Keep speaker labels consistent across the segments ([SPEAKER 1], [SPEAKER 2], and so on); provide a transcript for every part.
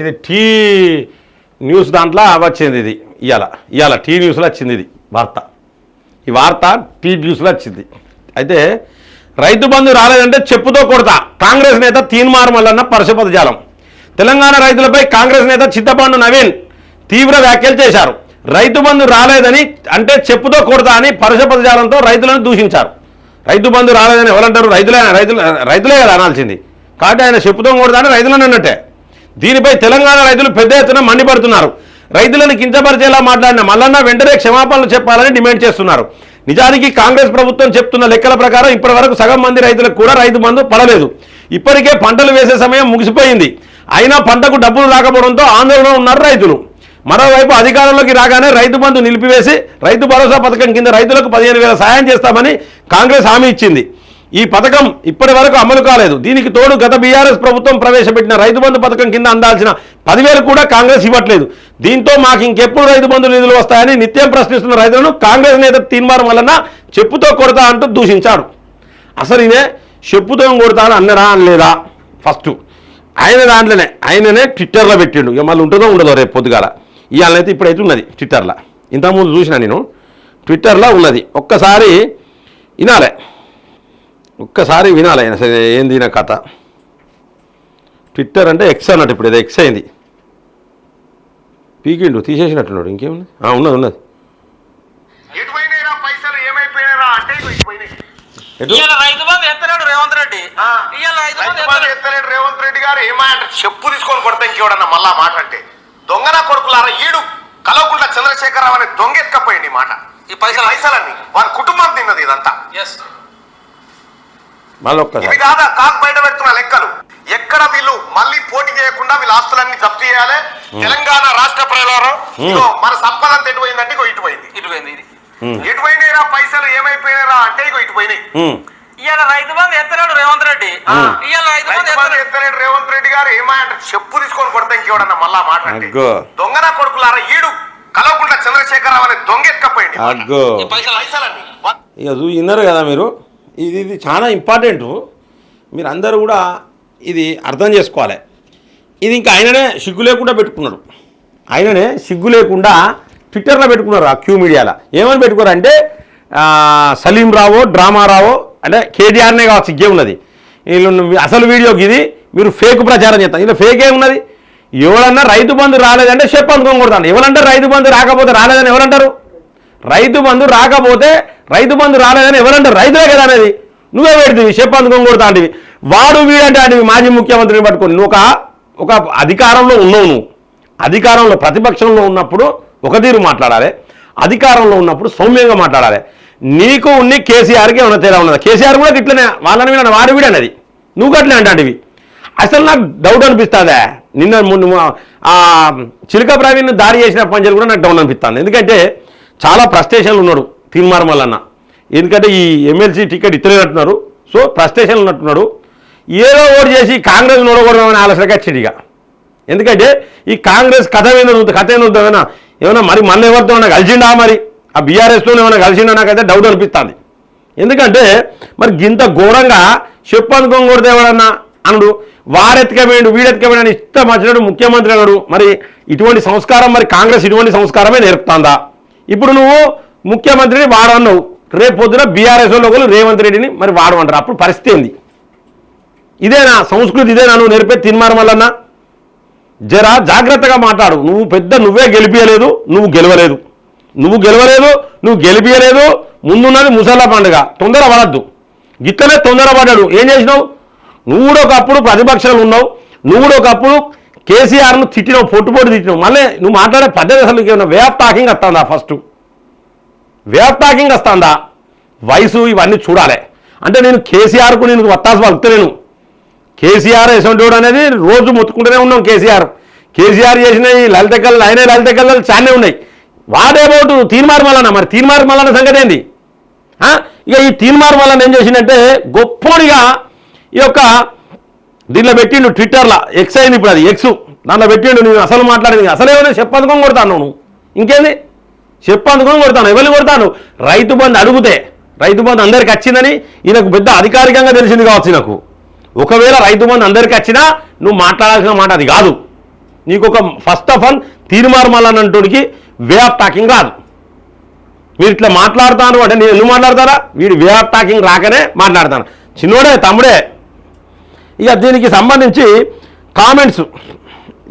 [SPEAKER 1] ఇది tea news దాంట్లో వచ్చింది ఇది ఇవాళ ఇవాళ టీ న్యూస్లో వచ్చింది ఇది వార్త. ఈ వార్త టీ న్యూస్లో వచ్చింది. అయితే రైతు బంధు రాలేదంటే చెప్పుతో కొడతా. కాంగ్రెస్ నేత తీన్మార్ మల్లన్న పరశుపతి జాలం. తెలంగాణ రైతులపై కాంగ్రెస్ నేత చిత్తపండు నవీన్ తీవ్ర వ్యాఖ్యలు చేశారు. రైతు బంధు రాలేదని అంటే చెప్పుతో కొడతా అని పరశుపతి జాలంతో రైతులను దూషించారు. రైతు బంధు రాలేదని ఎవరంటారు? రైతులే రైతులు రైతులే కదా అనాల్సింది. కాబట్టి ఆయన చెప్పుతో కొడతా అని రైతులను అన్నట్టే. దీనిపై తెలంగాణ రైతులు పెద్ద ఎత్తున మండిపడుతున్నారు. రైతులను కించపరిచేలా మాట్లాడిన మల్లన్న వెంటనే క్షమాపణలు చెప్పాలని డిమాండ్ చేస్తున్నారు. నిజానికి కాంగ్రెస్ ప్రభుత్వం చెప్తున్న లెక్కల ప్రకారం ఇప్పటి వరకు సగం మంది రైతులకు కూడా రైతు బంధు పడలేదు. ఇప్పటికే పంటలు వేసే సమయం ముగిసిపోయింది. అయినా పంటకు డబ్బులు రాకపోవడంతో ఆందోళన ఉన్నారు రైతులు. మరోవైపు అధికారంలోకి రాగానే రైతు బంధు నిలిపివేసి రైతు భరోసా పథకం కింద రైతులకు పదిహేను వేల సాయం చేస్తామని కాంగ్రెస్ హామీ ఇచ్చింది. ఈ పథకం ఇప్పటి వరకు అమలు కాలేదు. దీనికి తోడు గత బీఆర్ఎస్ ప్రభుత్వం ప్రవేశపెట్టిన రైతు బంధు పథకం కింద అందాల్సిన పదివేలు కూడా కాంగ్రెస్ ఇవ్వట్లేదు. దీంతో మాకు ఇంకెప్పుడు రైతు బంధు నిధులు వస్తాయని నిత్యం ప్రశ్నిస్తున్న రైతులను కాంగ్రెస్ నేత తీర్మానం వలన చెప్పుతో కొడతా అంటూ దూషించాడు అసలు ఇదే చెప్పుతో కొడతా అని అన్నరా అనలేదా ఫస్ట్ ఆయన దాంట్లోనే ఆయననే ట్విట్టర్లో పెట్టిండు. ఇక మళ్ళీ ఉంటుందో ఉండదో రేపు పొద్దుగాల. ఇవాళనైతే ఇప్పుడైతే ఉన్నది ట్విట్టర్లో ఇంతకుముందు చూసిన నేను. ట్విట్టర్లో ఉన్నది. ఒక్కసారి వినాలే. ఒక్కసారి వినాలి. ఆయన అసలు ఏంది నా కథ? ట్విట్టర్ అంటే ఎక్స్ అన్నట్టు ఇప్పుడు ఏదో ఎక్స్ అయింది. పీకిండు తీసేసినట్టున్నాడు. ఇంకేముంది? ఆ, ఉన్నది ఉన్నది.
[SPEAKER 2] రేవంత్ రెడ్డి.
[SPEAKER 3] గారు. చెప్పు తీసుకొని కొడతా ఇంకెవడన్నా మళ్ళా మాట అంటే. దొంగన కొడుకులారా ఈడు కలవకుండా చంద్రశేఖరరావు అనే దొంగ ఎత్తుకపోయింది ఈ మాట.
[SPEAKER 2] ఈ పైసలు
[SPEAKER 3] పైసలన్నీ. వారి కుటుంబం తిన్నది ఇదంతా.
[SPEAKER 2] ఎస్
[SPEAKER 1] మళ్ళీ ఒక్కసారి
[SPEAKER 3] కాదా కాకు బయట పెడుతున్న లెక్కలు. ఎక్కడ వీళ్ళు మళ్ళీ పోటీ చేయకుండా వీళ్ళ ఆస్తులన్నీ జప్తు చేయాలి? తెలంగాణ రాష్ట్ర ప్రజలారా? ఇగో మన సంపద అంతా ఎటు పోయిందంటే ఇగో ఇటు పోయింది
[SPEAKER 2] ఇటు పోయింది ఇది.
[SPEAKER 3] ఎటు పోయినాయిరా పైసలు ఏమైపోయినారా అంటే ఇగో ఇటు పోయినాయి
[SPEAKER 2] ఇవాళ రైతు బంధు ఎత్తలేడు రేవంత్ రెడ్డి. ఇవాళ రైతు బంధు ఎత్తలేడు.
[SPEAKER 3] ఎత్తలేడు రేవంత్ రెడ్డి గారు. ఏమంటారు చెప్పు తీసుకొని కొడతా ఇంకెవడన్నా మళ్ళా మాట అంటే
[SPEAKER 1] అగ్గో.
[SPEAKER 3] దొంగన కొడుకులారా ఈడు? కలవకుండా చంద్రశేఖరరావు అనే దొంగ ఈ
[SPEAKER 2] పైసలు
[SPEAKER 1] ఇక చూ విన్నారు కదా మీరు? ఇది ఇది చాలా ఇంపార్టెంట్ మీరు అందరూ కూడా ఇది అర్థం చేసుకోవాలి. ఇది ఇంకా ఆయననే సిగ్గు లేకుండా పెట్టుకున్నాడు. ఆయననే సిగ్గు లేకుండా ట్విట్టర్లో పెట్టుకున్నారు ఆ క్యూ మీడియాలో ఏమని పెట్టుకున్నారంటే సలీం రావో డ్రామా రావో అంటే కేటీఆర్నే కావచ్చు సిగ్గే ఉన్నది. వీళ్ళు అసలు వీడియోకి ఇది మీరు ఫేక్ ప్రచారం చేస్తారు. ఇలా ఫేక్ ఏమున్నది ఎవరన్నా రైతు బంధు రాలేదంటే చెప్పు అనుకోని ఎవరంటారు రైతు బంధు రాకపోతే రాలేదని ఎవరంటారు? రైతు బంధు రాకపోతే రైతు బంధు రాలేదని ఎవరంటారు? రైతులే కదా అనేది. నువ్వే పెడుతుంది చెప్పు అందుకొని కొడతా వాడు వీడంటే అంటే మాజీ ముఖ్యమంత్రిని పట్టుకొని. నువ్వు ఒక ఒక అధికారంలో ఉన్నావు నువ్వు. అధికారంలో ప్రతిపక్షంలో ఉన్నప్పుడు ఒక తీరు మాట్లాడాలి. అధికారంలో ఉన్నప్పుడు సౌమ్యంగా మాట్లాడాలి. నీకు ఉన్ని కేసీఆర్కి ఏమైనా తేడా ఉన్నది? కేసీఆర్ కూడా ఇట్లనే వాళ్ళని వీడని వాడు వీడనేది నువ్వు గట్లే అంటాంటివి. అసలు నాకు డౌట్ అనిపిస్తుందా? నిన్న చిలుక ప్రవీణ్ దాడి చేసిన పంచాలు కూడా నాకు డౌన్ అనిపిస్తుంది. ఎందుకంటే చాలా ప్రస్టేషన్లు ఉన్నాడు తీర్మార్ అన్న ఎందుకంటే ఈ ఎమ్మెల్సీ టికెట్ ఇత్తలేనట్టున్నారు సో ప్రస్టేషన్లు ఉన్నట్టున్నాడు. ఏదో ఓటు చేసి కాంగ్రెస్ నోడకూడదామని ఆలోచనకి వచ్చింది ఇక. ఎందుకంటే ఈ కాంగ్రెస్ కథ ఏందో కథ ఏందో ఏమైనా ఏమైనా మరి మన ఎవరితో ఏమైనా కలిసిండా మరి? ఆ బీఆర్ఎస్తో ఏమైనా కలిసిండా? నాకైతే డౌట్ అనిపిస్తుంది. ఎందుకంటే మరి గింత ఘోరంగా చెప్పు అనుకోకూడదు ఎవడన్నా అనడు. వారెత్తుకపోయాడు వీడెత్తుకపోయాడు అని ఇష్టం వచ్చినట్టు ముఖ్యమంత్రి అన్నాడు మరి ఇటువంటి సంస్కారం మరి కాంగ్రెస్ ఇటువంటి సంస్కారమే నేర్పుతాందా? ఇప్పుడు నువ్వు ముఖ్యమంత్రిని వాడన్నావు. రేపు పొద్దున బీఆర్ఎస్ వాళ్ళు ఒకరు రేవంత్ రెడ్డిని మరి వాడమంటారు. అప్పుడు పరిస్థితి ఏంది? ఇదేనా? సంస్కృతి ఇదేనా? నువ్వు నేర్పే తిన్మారమల్లన్నా జరా జాగ్రత్తగా మాట్లాడు. నువ్వు పెద్ద నువ్వే గెలిపించలేదు నువ్వు గెలవలేదు. నువ్వు గెలవలేదు నువ్వు గెలిపించలేదు ముందున్నది ముసల్లా పండుగ. తొందర పడద్దు. గిట్లనే తొందర పడ్డాడు. ఏం చేసినావు? నువ్వు కూడా ఒకప్పుడు ప్రతిపక్షాలు ఉన్నావు. నువ్వు కూడా ఒకప్పుడు కేసీఆర్ను తిట్టినావు పొట్టుపోటు తిట్టినావు. మళ్ళీ నువ్వు మాట్లాడే పద్ధతి అసలు వే ఆఫ్ టాకింగ్ వస్తుందా ఫస్ట్ వే ఆఫ్ టాకింగ్ వస్తుందా? వయసు ఇవన్నీ చూడాలి. అంటే నేను కేసీఆర్కు నేను వత్తాసు పలుకుతలేను కేసీఆర్ ఎసంటోడు అనేది రోజు మొత్తుకుంటూనే ఉన్నాం కేసీఆర్. కేసీఆర్ చేసిన ఈ లలిత కళలు ఆయన లలిత కళలు చాలానే ఉన్నాయి. వాడేబోటు తీర్మార్ మల్లన్న మరి తీర్మార్ మల్లన్న సంగతి ఏంది? ఇక ఈ తీర్మార్ మల్లన్న ఏం చేసిందంటే గొప్పోడిగా ఈ యొక్క దీనిలో పెట్టిండు ట్విట్టర్లో ఎక్స్ అయింది ఇప్పుడు అది ఎక్స్ దాంట్లో పెట్టిండు నేను అసలు మాట్లాడింది అసలు ఏమైనా కొడతాను నువ్వు ఇంకేంది? చెప్పందుకుని కొడతాను ఎవరిని కొడతాను? రైతు బంధు అడుగుతే రైతు బంధు అందరికి వచ్చిందని ఈయనకు పెద్ద అధికారికంగా తెలిసింది కావచ్చు నాకు ఒకవేళ రైతు బంధు అందరికి వచ్చినా నువ్వు మాట్లాడాల్సిన మాట అది కాదు. నీకు ఒక ఫస్ట్ ఆఫ్ ఆల్ తీర్మార్మలనంటుడికి వే ఆఫ్ టాకింగ్ రాదు. మీరు ఇట్లా మాట్లాడతాను అంటే నేను ఎందుకు మాట్లాడతారా వీడు వే ఆఫ్ టాకింగ్ రాకనే మాట్లాడతాను. చిన్నోడే తమ్ముడే. ఇక దీనికి సంబంధించి కామెంట్స్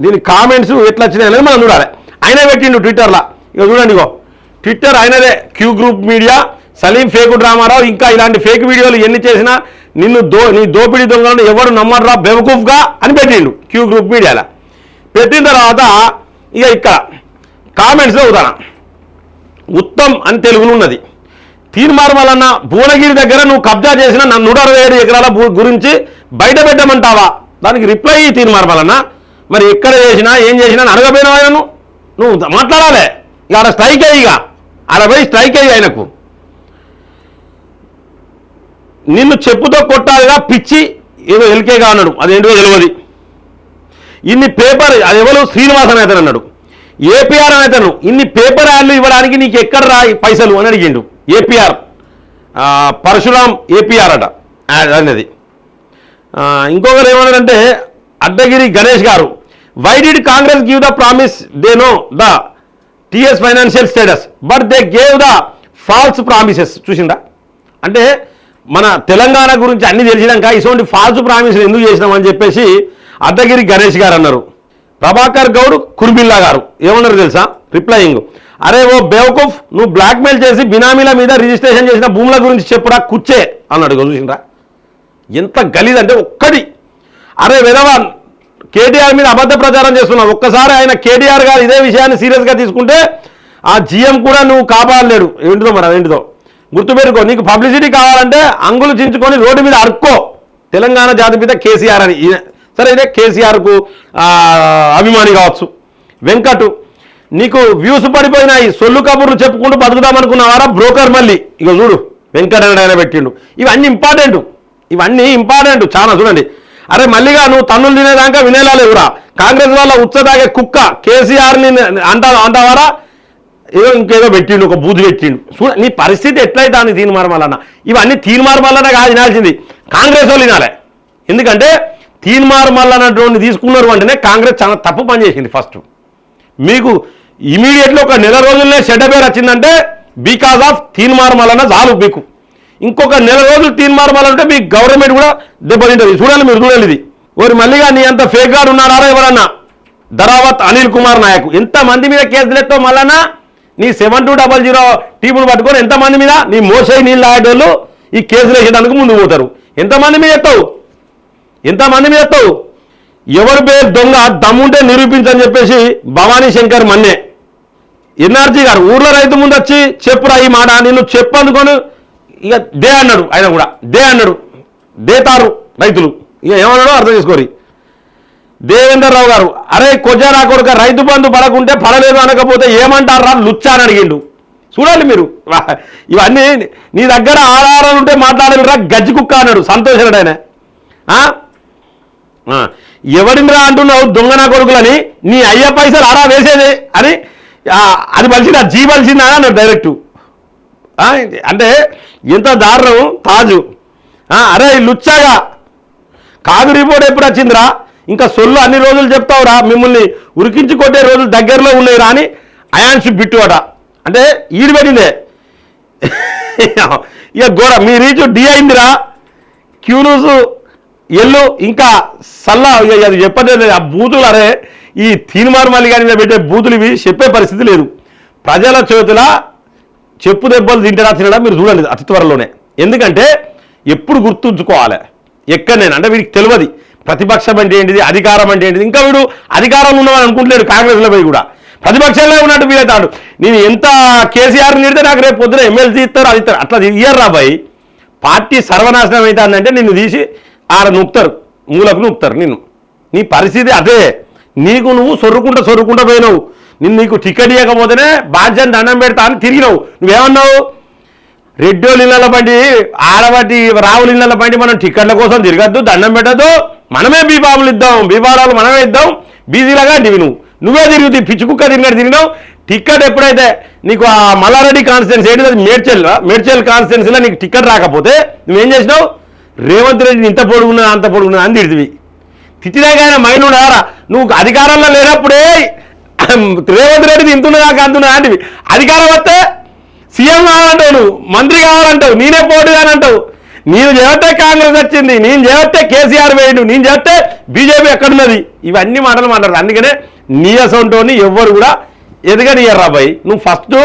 [SPEAKER 1] దీని కామెంట్స్ ఎట్లా వచ్చినాయి అనేది మనం చూడాలి. ఆయన పెట్టిండు ట్విట్టర్లో ఇక చూడండి ఇగో. ట్విట్టర్ ఆయనదే Q group media Saleem fake డ్రామారావు ఇంకా ఇలాంటి ఫేక్ వీడియోలు ఎన్ని చేసినా నిన్ను దో నీ దోపిడీ దొంగలను ఎవరు నమ్మర్రా బెవకూఫ్గా అని పెట్టిండు క్యూ గ్రూప్ మీడియాలో పెట్టిన తర్వాత ఇక ఇక్కడ కామెంట్స్లో ఉదాహరణ. ఉత్తమ్ అని తెలుగులో ఉన్నది. తీర్మార్మలన్న భువనగిరి దగ్గర నువ్వు కబ్జా చేసిన నా నూట అరవై ఏడు ఎకరాల భూ గురించి బయట పెట్టమంటావా? దానికి రిప్లై తీర్మార్మలన్న మరి ఎక్కడ చేసినా ఏం చేసినా అని అడగపోయినావు నువ్వు మాట్లాడాలి. ఇక ఆడ స్ట్రైక్ అయ్యి ఇక. ఆడ పోయి స్ట్రైక్ అయ్యి ఆయనకు. నిన్ను చెప్పుతో కొట్టాలిగా పిచ్చి. ఏదో ఎల్కేగా అన్నాడు. అదేంటో తెలియదు ఇన్ని పేపర్ అది ఎవరు? శ్రీనివాసన్ అయితే అన్నాడు. ఏపీఆర్ అని అతను. ఇన్ని పేపర్ యాడ్లు ఇవ్వడానికి నీకు ఎక్కడ రా పైసలు అని అడిగిండు. ఏపీఆర్. పరశురాం ఏపీఆర్ అట. అనేది ఇంకొకరు ఏమన్నాడంటే అడ్డగిరి గణేష్ గారు why did Congress give the promise they know the TS financial status but they gave the false promises చూసిందా? అంటే మన తెలంగాణ గురించి అన్ని తెలిసినాక ఇటువంటి ఫాల్స్ ప్రామిసులు ఎందుకు చేసినామని చెప్పేసి అద్దగిరి గణేష్ గారు అన్నారు. ప్రభాకర్ గౌడ్ కుర్బిల్లా గారు. ఏమన్నారు తెలుసా? రిప్లయింగ్ అరే ఓ బేవకూఫ్ నువ్వు బ్లాక్మెయిల్ చేసి బినామీల మీద రిజిస్ట్రేషన్ చేసిన భూముల గురించి చెప్పురా కుచ్చే అన్నాడు. ఇగో చూసిండ్రా? ఎంత గలీజ్ అంటే ఒక్కడి అరే విధవా కేటీఆర్ మీద అబద్ధ ప్రచారం చేస్తున్నావు. ఒక్కసారి ఆయన కేటీఆర్ గారు ఇదే విషయాన్ని సీరియస్గా తీసుకుంటే ఆ జీఎం కూడా నువ్వు కాపాడలేడు. ఏంటిదో మరి అదేంటిదో? గుర్తుపెట్టుకో నీకు పబ్లిసిటీ కావాలంటే అంగులు చించుకొని రోడ్డు మీద అరుక్కో. తెలంగాణ జాతిపిత కేసీఆర్ అని. సరే ఇదే కేసీఆర్కు అభిమాని కావచ్చు. వెంకట్ నీకు వ్యూస్ పడిపోయినాయి. సొల్లు కబుర్లు చెప్పుకుంటూ బతుకుదామనుకున్నవారా? బ్రోకర్ మళ్ళీ. ఇక చూడు వెంకట ఆయన పెట్టిండు. ఇవన్నీ ఇంపార్టెంట్ ఇవన్నీ ఇంపార్టెంట్ చాలా చూడండి. అరే మళ్ళీగా నువ్వు తన్నులు తినేదాకా వినేలా లేవురా. కాంగ్రెస్ వాళ్ళ ఉచ్చదాగే కుక్క కేసీఆర్ని అంటా అంటావారా? ఏదో ఇంకేదో పెట్టిండు ఒక బూజు పెట్టిండు. చూడ నీ పరిస్థితి ఎట్లయితే అని తీర్మార్మలన్న ఇవన్నీ తీర్మార్మల్లనే కాదు వినాల్సింది. కాంగ్రెస్ వాళ్ళు వినాలి. ఎందుకంటే తీర్మార్మల్లన్నటువంటి తీసుకున్నారు అంటేనే కాంగ్రెస్ చాలా తప్పు పని చేసింది ఫస్ట్ మీకు ఇమీడియట్లీ ఒక నెల రోజుల్లో చెడ్డ పేరు వచ్చిందంటే బికాస్ ఆఫ్ తీన్మార్మలన్న చాలు మీకు. ఇంకొక నెల రోజులు తీన్మార్మలంటే మీ గవర్నమెంట్ కూడా దెబ్బతింటుంది. చూడాలి మీరు చూడాలి ఇది. ఓరి మళ్ళీగా నీ అంత ఫేక్ గాడు ఉన్నారా ఎవరన్నా? ధరావత్ అనిల్ కుమార్ నాయక్. ఎంత మంది మీద కేసులు ఎత్తావు మళ్ళా నీ సెవెన్ టూ డబల్ జీరో టీములు పట్టుకొని ఎంతమంది మీద నీ మోసై నీళ్ళు ఆడేటోళ్ళు ఈ కేసులు వేసేదానికి ముందు పోతారు. ఎంతమంది మీద ఎత్తావు? ఎంతమంది మీద ఎత్తావు? ఎవరి పేరు దొంగ? దమ్ముంటే నిరూపించని చెప్పేసి భవానీ శంకర్ మన్నే. ఎన్ఆర్జీ గారు ఊర్లో రైతు ముందు వచ్చి చెప్పురా ఈ మాట నిన్ను చెప్పు అందుకొని ఇక దే అన్నాడు ఆయన కూడా. దే అన్నాడు దేతారు రైతులు. ఇక ఏమన్నాడో అర్థం చేసుకోరి. దేవేందర్ రావు గారు అరే కొజారా కొడుక రైతు బంధు పడకుంటే పడలేదు అనకపోతే ఏమంటారా లుచ్చా అని అడిగిండు. చూడండి మీరు. ఇవన్నీ నీ దగ్గర ఆధారాలు ఉంటే మాట్లాడలేరా? గజ్జి కుక్క అన్నాడు సంతోషరాడు ఆయన. ఆ? ఎవడినిరా అంటున్నావు దొంగ నా కొడుకులని? నీ అయ్య పైసలు ఆరా వేసేది అని అది బలిసిందా జీ బలిసిందా అన్నాడు డైరెక్ట్. అంటే ఇంత దారుణం తాజు. అరే లుచ్చగా. లుచ్చాగా కాదు రిపోర్ట్ ఎప్పుడు వచ్చిందిరా? ఇంకా సొల్లు అన్ని రోజులు చెప్తావురా మిమ్మల్ని ఉరికించి కొట్టే రోజులు దగ్గరలో ఉన్నాయి రా అని అయాన్షి బిట్టు అట. అంటే ఈడు పెట్టిందే ఇక గోడ మీ రీచ్ డి అయిందిరా. క్యూనూస్ ఎల్లు ఇంకా సల్లా అది చెప్పలేదు ఆ బూతులు అరే ఈ తీన్మార్ మళ్ళీ గారి పెట్టే బూతులు ఇవి చెప్పే పరిస్థితి లేదు. ప్రజల చేతుల చెప్పు దెబ్బలు తింటారా తినడా మీరు చూడండి అతి త్వరలోనే. ఎందుకంటే ఎప్పుడు గుర్తుంచుకోవాలి. ఎక్కడ నేను అంటే వీడికి తెలియదు. ప్రతిపక్షం అంటే ఏంటిది అధికారం అంటే ఏంటిది. ఇంకా వీడు అధికారంలో ఉన్నవాడు అనుకుంటలేడు కాంగ్రెస్లో పోయి కూడా. ప్రతిపక్షంలో ఉన్నట్టు వీడతాడు నేను ఎంత కేసీఆర్ నిడితే నాకు రేపు పొద్దున ఎమ్మెల్సీ ఇస్తారు అది ఇస్తారు. అట్లా ఇయ్యరు రాబాయి పార్టీ సర్వనాశనం అవుతుందంటే నిన్ను తీసి ఆడ నూపుతారు మూలకు నూపుతారు నిన్ను. నీ పరిస్థితి అదే. నీకు నువ్వు సొర్రుకుంటా సొర్రుకుంటా పోయినావు. నిన్ను నీకు టికెట్ ఇవ్వకపోతేనే బాధ్యత దండం పెడతా అని తిరిగినావు. నువ్వేమన్నావు? రెడ్డోళ్ళ ఇళ్ళ బండి ఆడబట్టి రావుల ఇళ్ళ బండి మనం టికెట్ల కోసం తిరగద్దు దండం పెట్టద్దు. మనమే బీబాబులు ఇద్దాం బీబారాలు మనమే ఇద్దాం. బీజీలాగా అంటివి నువ్వు. నువ్వే తిరుగుతుంది పిచ్చి కుక్క తిరిగినట్టు తిరిగినావు. టికెట్ ఎప్పుడైతే నీకు ఆ మల్లారెడ్డి కాన్స్టిట్యున్సీ ఏంటి అది మేడ్చల్ మేడ్చల్ కాన్స్టిట్యున్సీలో నీకు టికెట్ రాకపోతే నువ్వేం చేసినావు? రేవంత్ రెడ్డిని ఇంత పొడుగున్నది అంత పొడుగున్నది అని తిడితివి. తిట్టినాక ఆయన మైండ్ ఉండదారా నువ్వు అధికారంలో లేనప్పుడే రేవంత్ రెడ్డి తింటున్నదాకా అంటున్నా అంటే అధికారం వస్తే సీఎం కావాలంటావు నువ్వు మంత్రి కావాలంటావు నేనే పోటీ అంటావు. నేను చేస్తే కాంగ్రెస్ వచ్చింది నేను చేస్తే కేసీఆర్ వేయండు నేను చేస్తే బీజేపీ ఎక్కడున్నది ఇవన్నీ మాటలు మాట్లాడదు అందుకనే నీ అసంటోని ఎవ్వరు కూడా ఎదగనియర్రా బాయ్. నువ్వు ఫస్ట్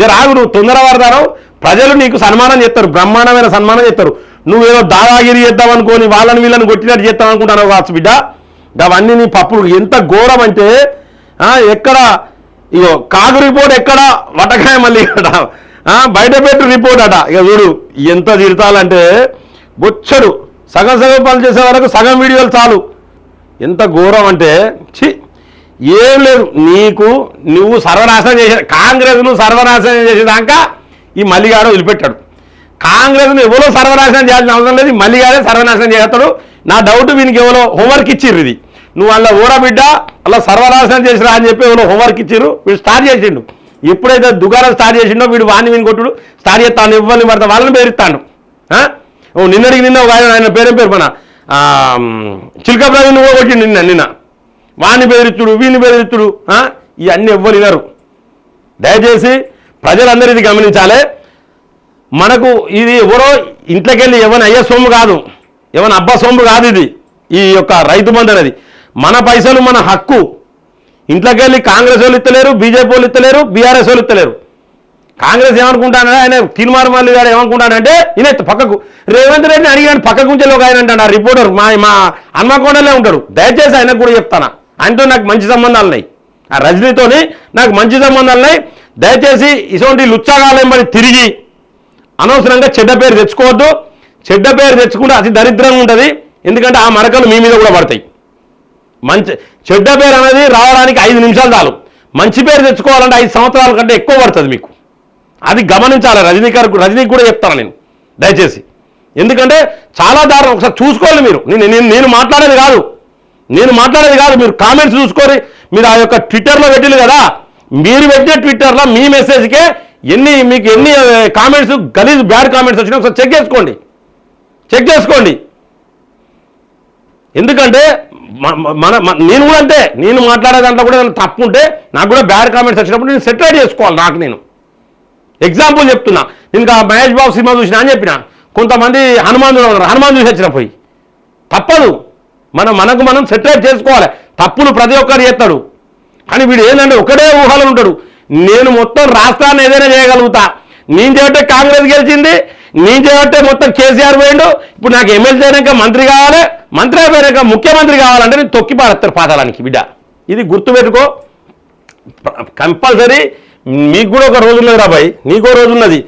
[SPEAKER 1] జరాగు నువ్వు తొందర పడతావు. ప్రజలు నీకు సన్మానం చేస్తారు బ్రహ్మాండమైన సన్మానం చేస్తారు. నువ్వేదో దాదాగిరి చేద్దాం అనుకోని వాళ్ళని వీళ్ళని కొట్టినట్టు చేద్దాం అనుకుంటాను కావచ్చు బిడ్డ. అవన్నీ నీ పప్పులు. ఎంత ఘోరం అంటే ఎక్కడ? ఇగో కాగు రిపోర్ట్ ఎక్కడ? వటకాయ మళ్ళీ ఇక్కడ బయట పెట్టు రిపోర్ట్ అట. ఇక చూడు ఎంత తిడతాలంటే బొచ్చడు. సగం సగం పనులు చేసే వరకు సగం వీడియోలు చాలు. ఎంత ఘోరం అంటే ఛీ ఏం లేదు. నీకు నువ్వు సర్వనాశనం చేసే కాంగ్రెస్ను సర్వనాశనం చేసేదాక ఈ మల్లిగాడు వదిలిపెట్టాడు. కాంగ్రెస్ను ఎవరో సర్వనాశనం చేయాల్సిన అవసరం లేదు. మల్లిగాడే సర్వనాశనం చేస్తాడు. నా డౌట్ వీనికి ఎవరో హోంవర్క్ ఇచ్చిర్రు ఇది. నువ్వు అలా ఊరబిడ్డ అలా సర్వనాశనం చేసిరా అని చెప్పి ఎవరో హోంవర్క్ ఇచ్చిండు వీడు స్టార్ట్ చేసిండు. ఎప్పుడైతే దుకాణం స్టార్ట్ చేసిండో వీడు వాణి విని కొట్టుడు స్టార్ట్ చేస్తాను ఇవ్వని పడతా వాళ్ళని పేరుస్తాను ఓ నిన్నటికి నిన్న ఒక ఆయన ఆయన పేరేం పేరు మన ఆ, చిలక ప్రవీణ్ నువ్వు కొట్టిండు నిన్న నిన్న. వాణ్ణి బెదిరిస్తుడు వీడిని బెదిరిస్తుడు ఇవన్నీ ఎవ్వరు వినరు. దయచేసి ప్రజలందరూ ఇది గమనించాలి. మనకు ఇది ఎవరో ఇంట్లోకి వెళ్ళి ఎవరి అయ్యే సొమ్ము కాదు. ఎవరి అబ్బా సొమ్ము కాదు ఇది. ఈ యొక్క రైతు బంధు అనేది. మన పైసలు మన హక్కు. ఇంట్లోకి వెళ్ళి కాంగ్రెస్ వాళ్ళు ఇస్తలేరు బీజేపీ వాళ్ళు ఇస్తలేరు బీఆర్ఎస్ వాళ్ళు ఇస్తలేరు కాంగ్రెస్ ఏమనుకుంటానంటే ఆయన తీర్మానం మల్లి గారు ఏమనుకుంటానంటే ఈయన పక్కకు. రేవంత్ రెడ్డిని అడిగాను పక్కకు ఉంచే ఒక ఆయన అంటాడు ఆ రిపోర్టర్ మా మా హన్మకొండలే ఉంటాడు. దయచేసి ఆయనకు కూడా చెప్తాను? ఆయనతో నాకు మంచి సంబంధాలు ఉన్నాయి. ఆ రజనీతోని నాకు మంచి సంబంధాలు ఉన్నాయి. దయచేసి ఇటువంటి మరి తిరిగి అనవసరంగా చెడ్డ పేరు తెచ్చుకోవద్దు. చెడ్డ పేరు తెచ్చుకుంటే అతి దరిద్రంగా ఉంటుంది. ఎందుకంటే ఆ మరకలు మీ మీద కూడా పడతాయి. మంచి చెడ్డ పేరు అనేది రావడానికి ఐదు నిమిషాలు చాలు. మంచి పేరు తెచ్చుకోవాలంటే ఐదు సంవత్సరాల కంటే ఎక్కువ పడుతుంది మీకు. అది గమనించాలి. రజనీ గారు రజనీకి కూడా చెప్తాను నేను. దయచేసి. ఎందుకంటే చాలా దారుణం. ఒకసారి చూసుకోవాలి మీరు. నేను నేను మాట్లాడేది కాదు. నేను మాట్లాడేది కాదు. మీరు కామెంట్స్ చూసుకొని మీరు ఆ యొక్క ట్విట్టర్లో పెట్టింది కదా. మీరు పెట్టిన ట్విట్టర్లో మీ మెసేజ్కే ఎన్ని మీకు ఎన్ని కామెంట్స్ గలీజ్ బ్యాడ్ కామెంట్స్ వచ్చినా ఒకసారి చెక్ చేసుకోండి. చెక్ చేసుకోండి. ఎందుకంటే మన నేను కూడా అంతే. నేను మాట్లాడే దాంట్లో కూడా తప్పు ఉంటే నాకు కూడా బ్యాడ్ కామెంట్స్ వచ్చినప్పుడు నేను సెటిల్ చేసుకోవాలి నాకు నేను. ఎగ్జాంపుల్ చెప్తున్నా. ఇంకా మహేష్ బాబు సినిమా చూసినా అని చెప్పిన. కొంతమంది హనుమాన్ ఉన్నారు. హనుమాన్ చూసి వచ్చిన పోయి. తప్పదు. మనం మనకు మనం సెటిల్ చేసుకోవాలి. తప్పులు ప్రతి ఒక్కరు చేస్తాడు కానీ వీడు ఏంటంటే ఒకటే ఊహలు ఉంటాడు. నేను మొత్తం రాష్ట్రాన్ని ఏదైనా చేయగలుగుతా. నేను చేయబట్టే కాంగ్రెస్ గెలిచింది నేను చేయబట్టే మొత్తం కేసీఆర్ పోయిండు. ఇప్పుడు నాకు ఎమ్మెల్సీ అయినాక మంత్రి కావాలి మంత్రి అయిపోయాక ముఖ్యమంత్రి కావాలంటే నేను తొక్కి పారేస్తారు పాతాళానికి బిడ్డ. ఇది గుర్తుపెట్టుకో కంపల్సరీ మీకు కూడా ఒక రోజు ఉన్నది రాబాయ్ నీకో రోజు ఉన్నది.